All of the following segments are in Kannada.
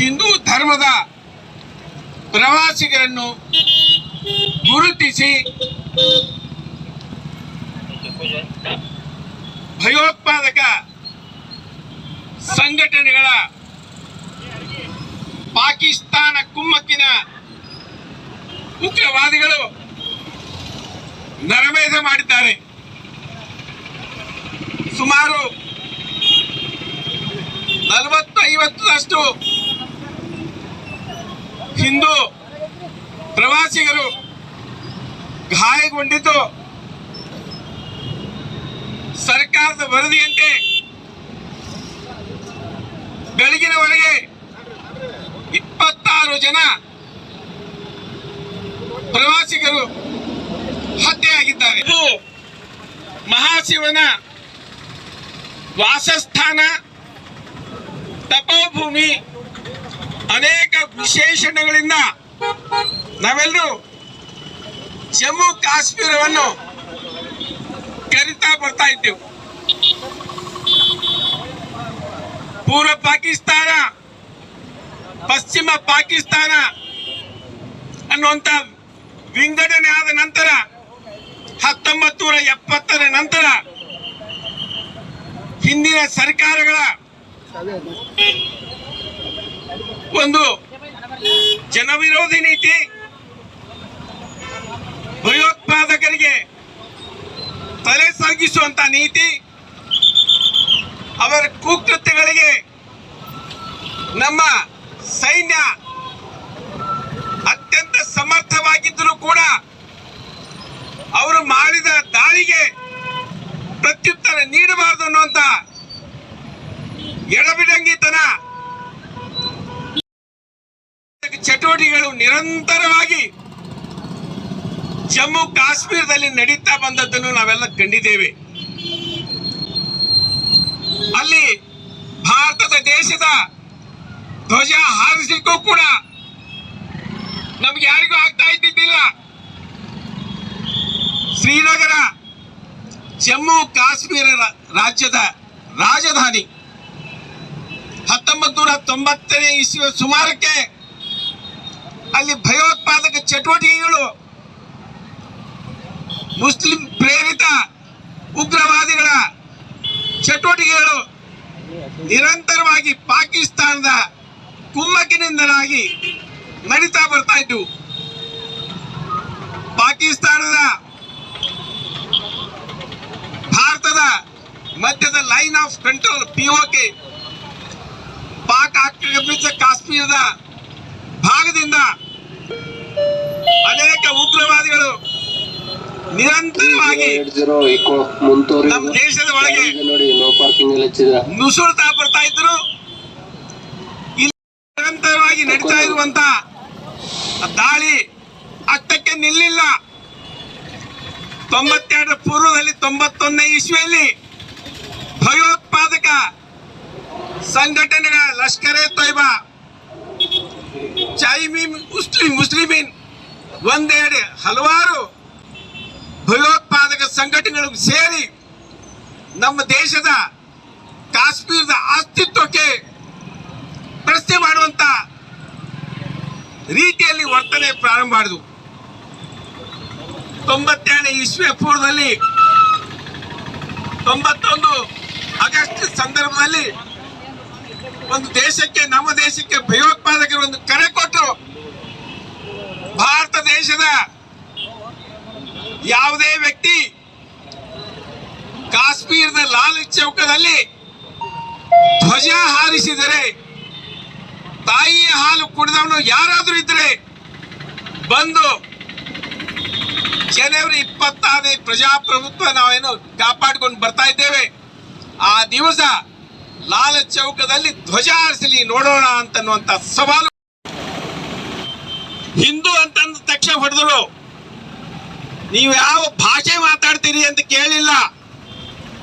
ಹಿಂದೂ ಧರ್ಮದ ಪ್ರವಾಸಿಗರನ್ನು ಗುರುತಿಸಿ ಭಯೋತ್ಪಾದಕ ಸಂಘಟನೆಗಳ ಪಾಕಿಸ್ತಾನ ಕುಮ್ಮಕ್ಕಿನ ಉಗ್ರವಾದಿಗಳು ನರಮೇಧ ಮಾಡಿದ್ದಾರೆ. ಸುಮಾರು ನಲವತ್ತು ಐವತ್ತರಷ್ಟು ಹಿಂದೂ ಪ್ರವಾಸಿಗರು ಗಾಯಗೊಂಡಿದ್ದು. ಸರ್ಕಾರದ ವರದಿಯಂತೆ ಬೆಳಗಿನವರೆಗೆ ಇಪ್ಪತ್ತಾರು ಜನ ಪ್ರವಾಸಿಗರು ಹತ್ಯೆಯಾಗಿದ್ದಾರೆ. ಇದು ಮಹಾಶಿವನ ವಾಸಸ್ಥಾನ ತಪೋಭೂಮಿ ಅನೇಕ ವಿಶೇಷಣಗಳಿಂದ ನಾವೆಲ್ಲರೂ ಜಮ್ಮು ಕಾಶ್ಮೀರವನ್ನು ಕರಿತಾ ಬರ್ತಾ ಇದ್ದೆವು. ಪೂರ್ವ ಪಾಕಿಸ್ತಾನ, ಪಶ್ಚಿಮ ಪಾಕಿಸ್ತಾನ ಅನ್ನುವಂತ ವಿಂಗಡಣೆ ಆದ ನಂತರ ಹತ್ತೊಂಬತ್ತು ನೂರ ಎಪ್ಪತ್ತರ ನಂತರ ಹಿಂದಿನ ಸರ್ಕಾರಗಳ ಒಂದು ಜನವಿರೋಧಿ ನೀತಿ. ಭಯೋತ್ಪಾದಕರಿಗೆ ತಲೆ ಸಾಗಿಸುವಂತ ನೀತಿ. ಅವರ ಕುಕೃತ್ಯಗಳಿಗೆ ನಮ್ಮ ಸೈನ್ಯ ಅತ್ಯಂತ ಸಮರ್ಥವಾಗಿದ್ದರೂ ಕೂಡ ಅವರು ಮಾಡಿದ ದಾಳಿಗೆ ಪ್ರತ್ಯುತ್ತರ ನೀಡಬಾರದು ಅನ್ನುವಂತ ಎಡಬಿಡಂಗಿತನ ಚಟುವಟಿಕೆಗಳು ನಿರಂತರವಾಗಿ ಜಮ್ಮು ಕಾಶ್ಮೀರದಲ್ಲಿ ನಡೀತಾ ಬಂದದ್ದನ್ನು ನಾವೆಲ್ಲ ಕಂಡಿದ್ದೇವೆ. ಅಲ್ಲಿ ಭಾರತದ ದೇಶದ ಧ್ವಜ ಹಾರಿಸಲಿಕ್ಕೂ ಕೂಡ ನಮ್ಗೆ ಯಾರಿಗೂ ಆಗ್ತಾ ಇದ್ದಿದ್ದಿಲ್ಲ. ಶ್ರೀನಗರ, ಜಮ್ಮು ಕಾಶ್ಮೀರ ರಾಜ್ಯದ ರಾಜಧಾನಿ ಹತ್ತೊಂಬತ್ತು ನೂರ ತೊಂಬತ್ತನೇ ಇಸ್ವಿಯ ಸುಮಾರಕ್ಕೆ ಅಲ್ಲಿ ಭಯೋತ್ಪಾದಕ ಚಟುವಟಿಕೆಗಳು, ಮುಸ್ಲಿಂ ಪ್ರೇರಿತ ಉಗ್ರವಾದಿಗಳ ಚಟುವಟಿಕೆಗಳು ನಿರಂತರವಾಗಿ ಪಾಕಿಸ್ತಾನದ ಕುಮ್ಮಕ್ಕಿನಿಂದಲಾಗಿ ನಡೀತಾ ಬರ್ತಾ ಇದ್ದವು ಪಾಕಿಸ್ತಾನದ ಭಾರತದ ಮಧ್ಯದ line of control PoK Pak ಆಕ್ರಮಿತ ಕಾಶ್ಮೀರದ ಭಾಗದಿಂದ ಅನೇಕ ಉಗ್ರವಾದಿಗಳು ನಿರಂತರವಾಗಿ ನಮ್ಮ ದೇಶದ ಒಳಗೆ ನುಸುಳ್ತಾ ಬರ್ತಾ ಇದ್ರು. ನಿರಂತರವಾಗಿ ನಡೀತಾ ಇರುವಂತ ದಾಳಿ ಅಟ್ಟಕ್ಕೆ ನಿಲ್ಲಿಲ್ಲ. ತೊಂಬತ್ತೆರಡರ ಪೂರ್ವದಲ್ಲಿ ತೊಂಬತ್ತೊಂದನೇ ಇಸ್ವಿಯಲ್ಲಿ ಭಯೋತ್ಪಾದಕ ಸಂಘಟನೆಗಳ ಲಷ್ಕರ್ ತೈಬಾ ತೊಯ್ಬಾ ಚೈಮೀಮ್ ಮುಸ್ಲಿಂ ಮುಸ್ಲಿಮೀನ್ ಒಂದೆಡೆ ಹಲವಾರು ಭಯೋತ್ಪಾದಕ ಸಂಘಟನೆಗಳು ಸೇರಿ ನಮ್ಮ ದೇಶದ ಕಾಶ್ಮೀರದ ಅಸ್ತಿತ್ವಕ್ಕೆ ಪ್ರಶ್ನೆ ಮಾಡುವಂತ ರೀತಿಯಲ್ಲಿ ವರ್ತನೆ ಪ್ರಾರಂಭ ಮಾಡಿದ್ವು. ತೊಂಬತ್ತೆರಡನೇ ಇಸ್ವಿ ಪೂರ್ವದಲ್ಲಿ ತೊಂಬತ್ತೊಂದು ಆಗಸ್ಟ್ ಸಂದರ್ಭದಲ್ಲಿ ಒಂದು ದೇಶಕ್ಕೆ, ನಮ್ಮ ದೇಶಕ್ಕೆ ಭಯೋತ್ಪಾದಕರು ಒಂದು ಕರೆ ಕೊಟ್ಟರು ಭಾರತ ದೇಶದ ಯಾವುದೇ ವ್ಯಕ್ತಿ ಕಾಶ್ಮೀರದ ಲಾಲ್ ಚೌಕದಲ್ಲಿ ಧ್ವಜ ಹಾರಿಸಿದರೆ, ತಾಯಿಯ ಹಾಲು ಕುಡಿದವನು ಯಾರಾದರೂ ಇದ್ರೆ ಬಂದು ಜನವರಿ ಇಪ್ಪತ್ತಾರನೇ ಪ್ರಜಾಪ್ರಭುತ್ವ ನಾವೇನು ಕಾಪಾಡಿಕೊಂಡು ಬರ್ತಾ ಇದ್ದೇವೆ. ಆ ದಿವಸ ಲಾಲ ಚೌಕದಲ್ಲಿ ಧ್ವಜ ಹಾರಿಸಲಿ ನೋಡೋಣ ಅಂತನ್ನುವಂತ ಸವಾಲು. ಹಿಂದೂ ಅಂತಂದ ತಕ್ಷಣ ಹೊಡೆದ್ರು. ನೀವು ಯಾವ ಭಾಷೆ ಮಾತಾಡ್ತೀರಿ ಅಂತ ಕೇಳಿಲ್ಲ.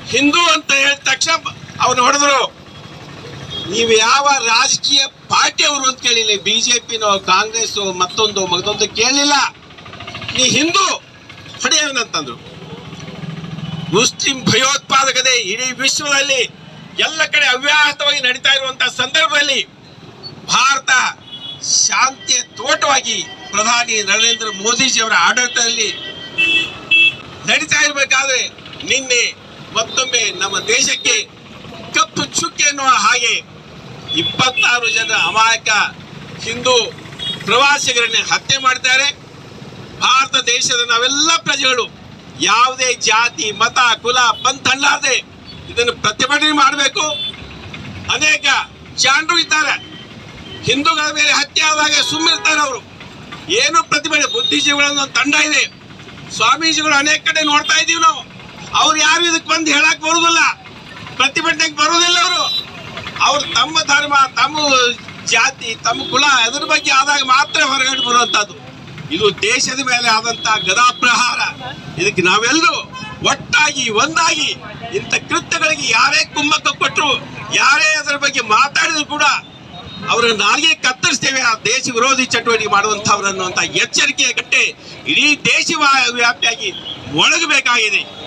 ಹಿಂದೂ ಅಂತ ಹೇಳಿದ ತಕ್ಷಣ ಅವನು ಹೊಡೆದ್ರು. ನೀವು ಯಾವ ರಾಜಕೀಯ ಪಾರ್ಟಿ ಅವರು ಅಂತ ಕೇಳಿಲ್ಲ. ಬಿಜೆಪಿನೋ ಕಾಂಗ್ರೆಸ್ ಮತ್ತೊಂದು ಮತ್ತೊಂದು ಕೇಳಿಲ್ಲ. ನೀ ಹಿಂದೂ, ಹೊಡೆಯವನಂತಂದ್ರು. ಮುಸ್ಲಿಂ ಭಯೋತ್ಪಾದಕತೆ ಇಡೀ ವಿಶ್ವದಲ್ಲಿ ಎಲ್ಲ ಕಡೆ ಅವ್ಯಾಹತವಾಗಿ ನಡೀತಾ ಇರುವಂತಹ ಸಂದರ್ಭದಲ್ಲಿ ಭಾರತ ಶಾಂತಿಯ ತೋಟವಾಗಿ ಪ್ರಧಾನಿ ನರೇಂದ್ರ ಮೋದಿಜಿಯವರ ಆಡಳಿತದಲ್ಲಿ ನಡೀತಾ ಇರಬೇಕಾದ್ರೆ ನಿನ್ನೆ ಮತ್ತೊಮ್ಮೆ ನಮ್ಮ ದೇಶಕ್ಕೆ ಕಪ್ಪು ಚುಕ್ಕೆ ಎನ್ನುವ ಹಾಗೆ ಇಪ್ಪತ್ತಾರು ಜನ ಅಮಾಯಕ ಹಿಂದೂ ಪ್ರವಾಸಿಗರನ್ನೇ ಹತ್ಯೆ ಮಾಡ್ತಾರೆ ಭಾರತ ದೇಶದ ನಾವೆಲ್ಲ ಪ್ರಜೆಗಳು ಯಾವುದೇ ಜಾತಿ, ಮತ, ಕುಲ ಪಂಥ ಅಲ್ಲಾದೆ ಇದನ್ನು ಪ್ರತಿಭಟನೆ ಮಾಡಬೇಕು. ಅನೇಕ ಜಾಣರು ಇದ್ದಾರೆ. ಹಿಂದೂಗಳ ಮೇಲೆ ಹತ್ಯೆ ಆದಾಗ ಸುಮ್ಮಿರ್ತಾರೆ ಅವರು. ಏನು ಪ್ರತಿಭಟನೆ, ಬುದ್ಧಿಜೀವಿಗಳನ್ನು ತಂಡ ಇದೆ. ಸ್ವಾಮೀಜಿಗಳು ಅನೇಕ ಕಡೆ ನೋಡ್ತಾ ಇದೀವಿ ನಾವು. ಅವ್ರು ಯಾರು ಇದಕ್ಕೆ ಬಂದು ಹೇಳಕ್ ಬರುದಿಲ್ಲ ಪ್ರತಿಭಟನೆಗೆ ಬರುವುದಿಲ್ಲ ಅವರು. ಅವ್ರು ತಮ್ಮ ಧರ್ಮ, ತಮ್ಮ ಜಾತಿ, ತಮ್ಮ ಕುಲ, ಅದರ ಬಗ್ಗೆ ಆದಾಗ ಮಾತ್ರ ಹೊರಗಡೆ ಬರುವಂತದ್ದು ಇದು ದೇಶದ ಮೇಲೆ ಆದಂತ ಗದಾಪ್ರಹಾರ ಇದಕ್ಕೆ ನಾವೆಲ್ಲರೂ ಒಟ್ಟಾಗಿ, ಒಂದಾಗಿ ಇಂಥ ಕೃತ್ಯಗಳಿಗೆ ಯಾರೇ ಕುಮ್ಮಕ್ಕ ಕೊಟ್ಟರು ಯಾರೇ ಅದರ ಬಗ್ಗೆ ಮಾತಾಡಿದ್ರು ಕೂಡ ಅವರ ನಾಲಿಗೆ ಕತ್ತರಿಸ್ತೇವೆ. ಆ ದೇಶ ವಿರೋಧಿ ಚಟುವಟಿಕೆ ಮಾಡುವಂಥವ್ರನ್ನುವಂಥ ಎಚ್ಚರಿಕೆಯ ಗಟ್ಟೆ ಇಡೀ ದೇಶ ವ್ಯಾಪ್ತಿಯಾಗಿ ಒಳಗಬೇಕಾಗಿದೆ.